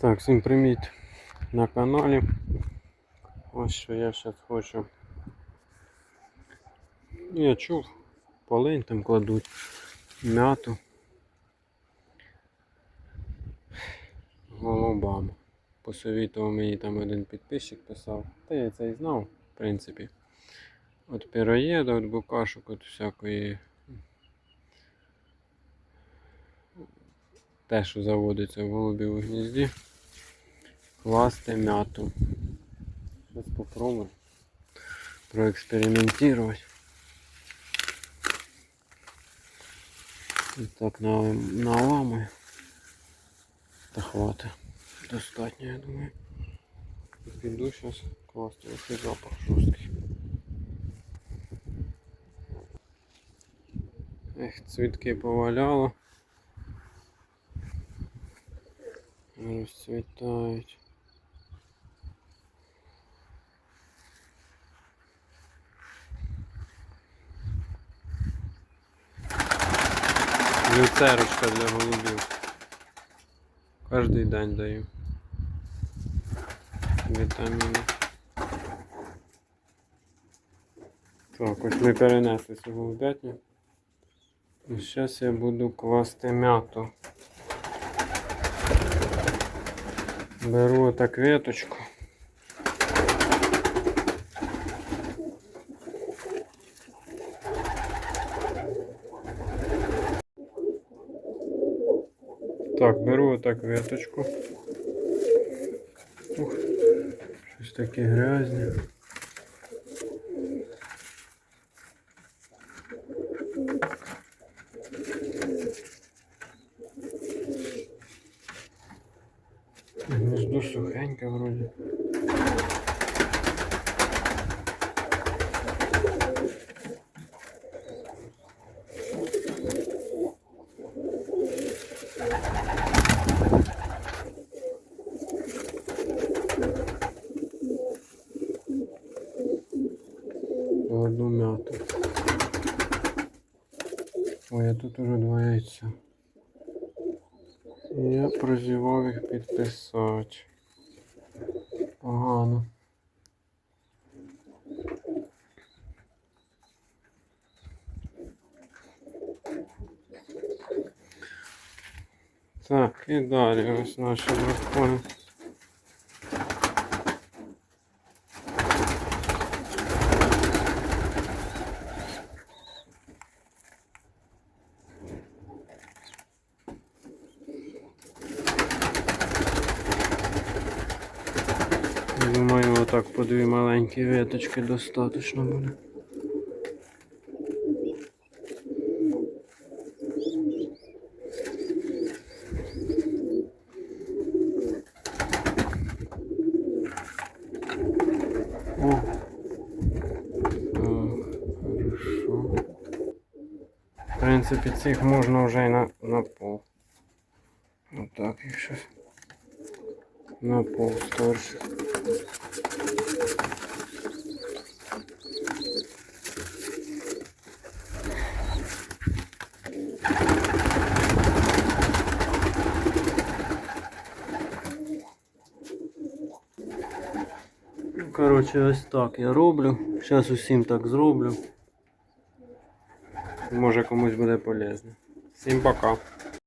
Так, всім привіт на каналі. Ось що я зараз хочу. Я чув, полинь там кладуть м'яту голубам. Посовітував мені там один підписчик писав. Та я це і знав, в принципі. От піроєда, от букашок, от всякої. Те, що заводиться в голубів у гнізді. Класти м'яту. Зараз попробую проекспериментувати. І так налам- наламую. Та хватить. Достатньо, я думаю. Піду зараз класти. Який запах жорсткий. Ех, цвітки поваляло. Розцвітають. Люцерочка для голубів. Кожний день даю. Вітаміни. Так, ось ми перенесли цю голубятню. І зараз я буду класти м'яту. Беру отак веточку. Так, беру отак веточку. Ух, щось таке грязне. Гнездо сухеньке вроде. Одну м'яту. Ой, а тут уже два яйця. Я прозівав їх підписати. Погано. Так, і далі ось наші дракони. Думаю, отак по дві маленькі веточки достатньо буде. Принципі, цих можна вже і на, на пол. Отак їх щось. На пол старших. Ну, Коротше, ось так я роблю. Зараз усім так зроблю. Може комусь буде полезно. Всім пока.